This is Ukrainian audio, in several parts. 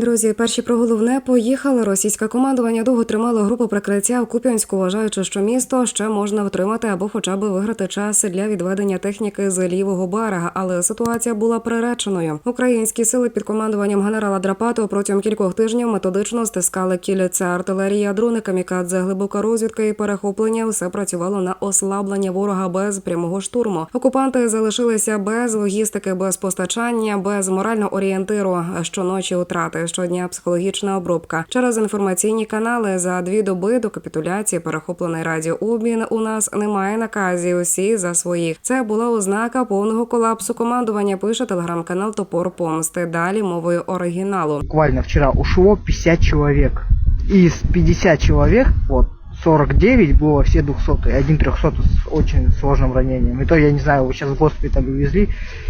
Друзі, перші про головне поїхали. Російське командування довго тримало групу прикриття в Куп'янську, вважаючи, що місто ще можна втримати або хоча б виграти час для відведення техніки з лівого берега. Але ситуація була приреченою. Українські сили під командуванням генерала Драпатова протягом кількох тижнів методично стискали кільця артилерія, дрони, камікадзе, глибока розвідка і перехоплення. Все працювало на ослаблення ворога без прямого штурму. Окупанти залишилися без логістики, без постачання, без морального орієнтиру. Щоночі утрати, щодня психологічна обробка через інформаційні канали. За дві доби до капітуляції перехоплений радіообмін. У нас немає наказів. Усі за своїх. Це була ознака повного колапсу командування. Пише телеграм-канал Топор Помсти. Далі мовою оригіналу. Буквально вчера ушло 50 человек. Из 50 человек, вот, 49 было все 200, и один 300 с очень сложным ранением. И то, я не знаю, его сейчас в госпиталь увезли,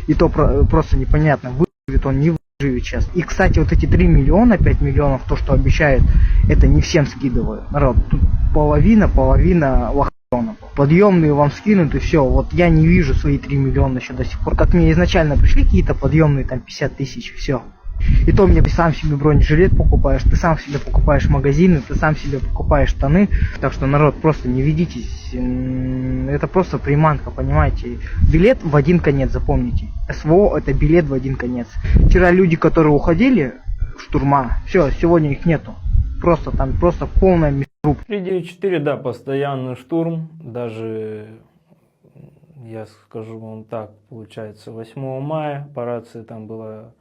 и то про- просто непонятно, выживет он, не выживет Сейчас. И, кстати, вот эти 3 миллиона, 5 миллионов, то, что обещают, это не всем скидываю. Народ, тут половина, половина лохотронов. Подъемные вам скинут и все. Вот я не вижу свои 3 миллиона еще до сих пор. Как мне изначально пришли какие-то подъемные, там 50 тысяч, все. И то мне ты сам себе бронежилет покупаешь, ты сам себе покупаешь магазины, ты сам себе покупаешь штаны. Так что, народ, просто не ведитесь. Это просто приманка, понимаете. Билет в один конец, запомните. СВО это билет в один конец. Вчера люди, которые уходили, штурма, все, сегодня их нету. Просто там, просто полная мясорубка. 394, да, постоянный штурм. Даже, я скажу вам так, получается, 8 мая по рации там было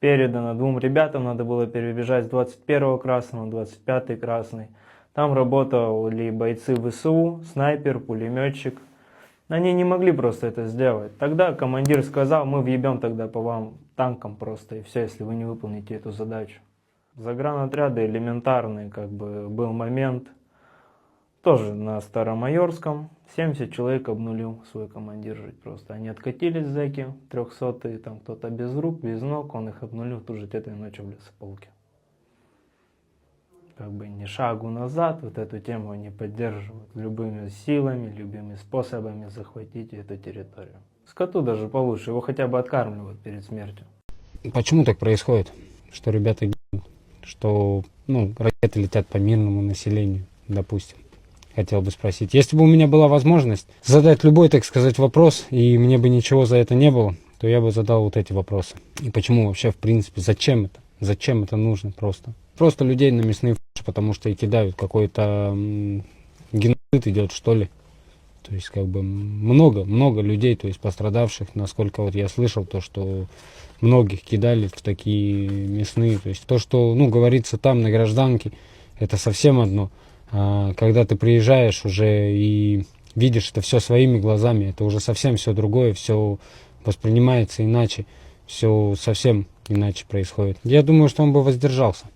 передано двум ребятам, надо было перебежать с 21 красного на 25 красный. Там работали бойцы ВСУ, снайпер, пулеметчик. Они не могли просто это сделать. Тогда командир сказал, мы въебем тогда по вам танкам просто, и все, если вы не выполните эту задачу. Загранотряды элементарные, как бы был момент, тоже на Старомайорском, 70 человек обнулил свой командир жить просто. Они откатились зэки, 300 там кто-то без рук, без ног, он их обнулил тут же этой ночью в лесополке. Как бы ни шагу назад, вот эту тему они поддерживают любыми силами, любыми способами захватить эту территорию. Скоту даже получше, его хотя бы откармливают перед смертью. Почему так происходит? Что ребята гибнут, что ну, ракеты летят по мирному населению, допустим. Хотел бы спросить. Если бы у меня была возможность задать любой, так сказать, вопрос, и мне бы ничего за это не было, то я бы задал вот эти вопросы. И почему вообще, в принципе, зачем это? Зачем это нужно просто? Просто людей на мясные ф***, потому что и кидают какой-то геноцид идет, что ли. То есть, как бы, много, много людей, то есть, пострадавших, насколько вот я слышал, то, что многих кидали в такие мясные. То есть, то, что, ну, говорится там на гражданке, это совсем одно. А когда ты приезжаешь уже и видишь это все своими глазами, это уже совсем все другое, все воспринимается иначе, все совсем иначе происходит. Я думаю, что он бы воздержался,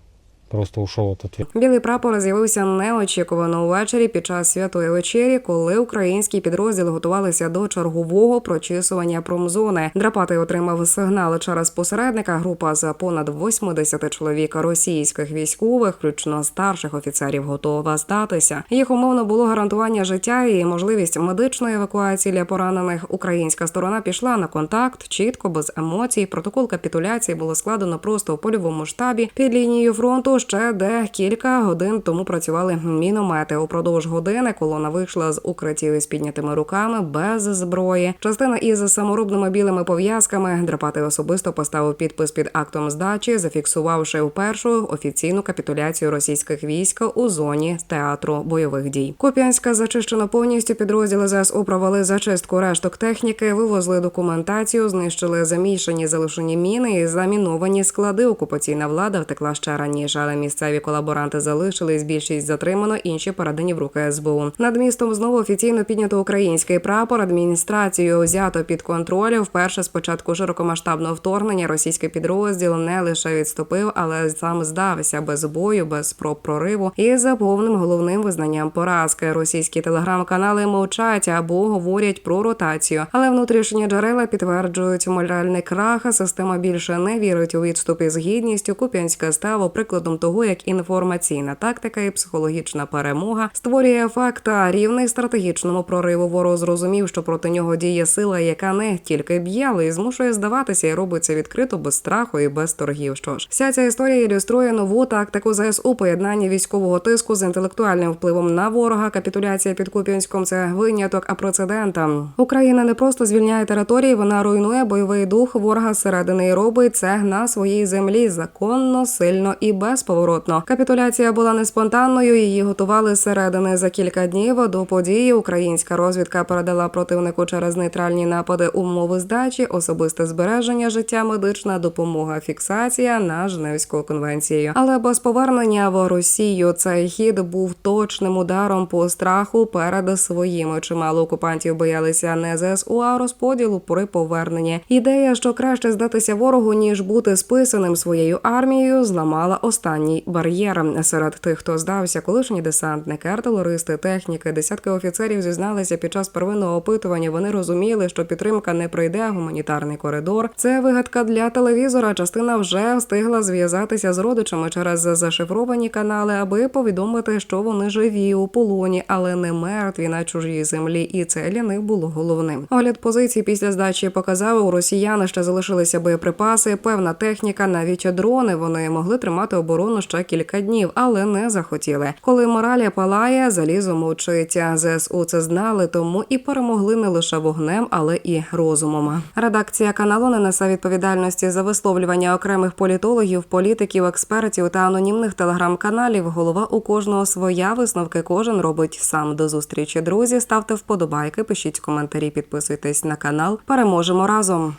просто ушел от ответа. Білий прапор з'явився неочікувано увечері під час святої вечері, коли український підрозділ готувалися до чергового прочісування промзони. Драпатий отримав сигнал через посередника. Група з понад 80 чоловік російських військових, включно старших офіцерів, готова здатися. Їх умовно було гарантування життя і можливість медичної евакуації для поранених. Українська сторона пішла на контакт чітко, без емоцій. Протокол капітуляції було складено просто у польовому штабі під лінією фронту. Ще де кілька годин тому працювали міномети. Упродовж години колона вийшла з укриттів із піднятими руками без зброї. Частина із саморобними білими пов'язками. Драпатий особисто поставив підпис під актом здачі, зафіксувавши впершу офіційну капітуляцію російських військ у зоні театру бойових дій. Куп'янська зачищено повністю. Підрозділи ЗСУ провели зачистку решток техніки, вивозили документацію, знищили замішані залишені міни і заміновані склади. Окупаційна влада втекла ще раніше, але місцеві колаборанти залишились. Більшість затримано, інші передані в руки СБУ. Над містом знову офіційно піднято український прапор. Адміністрацію взято під контроль. Вперше з початку широкомасштабного вторгнення російський підрозділ не лише відступив, але сам здався без бою, без спроб прориву і за повним головним визнанням поразки. Російські телеграм-канали мовчать або говорять про ротацію, але внутрішні джерела підтверджують моральний крах. Система більше не вірить у відступи з гідністю. Куп'янська стало прикладом того, як інформаційна тактика і психологічна перемога створює ефект а рівний стратегічному прориву. Ворог зрозумів, що проти нього діє сила, яка не тільки б'є, але й змушує здаватися і робиться відкрито без страху і без торгів. Що ж, вся ця історія ілюструє нову тактику ЗСУ поєднання військового тиску з інтелектуальним впливом на ворога. Капітуляція під Куп'янськом це виняток, а прецедента. Україна не просто звільняє території, вона руйнує бойовий дух ворога зсередини і робить це на своїй землі законно, сильно і безповоротно. Капітуляція була не спонтанною. Її готували зсередини за кілька днів до події. Українська розвідка передала противнику через нейтральні напади умови здачі, особисте збереження життя, медична допомога, фіксація на Женевську конвенцію. Але без повернення в Росію цей хід був точним ударом по страху перед своїми. Чимало окупантів боялися не ЗСУ, а розподілу при поверненні. Ідея, що краще здатися ворогу ніж бути списаним своєю армією, зламала останній бар'єр. Серед тих, хто здався, колишні десантники, артилеристи, техніки, десятки офіцерів зізналися під час первинного опитування. Вони розуміли, що підтримка не пройде гуманітарний коридор. Це вигадка для телевізора. Частина вже встигла зв'язатися з родичами через зашифровані канали, аби повідомити, що вони живі у полоні, але не мертві на чужій землі. І це для них було головним. Огляд позицій після здачі показав, у росіян ще залишилися боєприпаси, певна техніка, навіть дрони. Вони могли тримати оборону ще кілька днів, але не захотіли. Коли мораль палає, залізо мовчить. ЗСУ це знали, тому і перемогли не лише вогнем, але і розумом. Редакція каналу не несе відповідальності за висловлювання окремих політологів, політиків, експертів та анонімних телеграм-каналів. Голова у кожного своя висновки кожен робить сам. До зустрічі, друзі. Ставте вподобайки, пишіть коментарі, підписуйтесь на канал. Переможемо разом.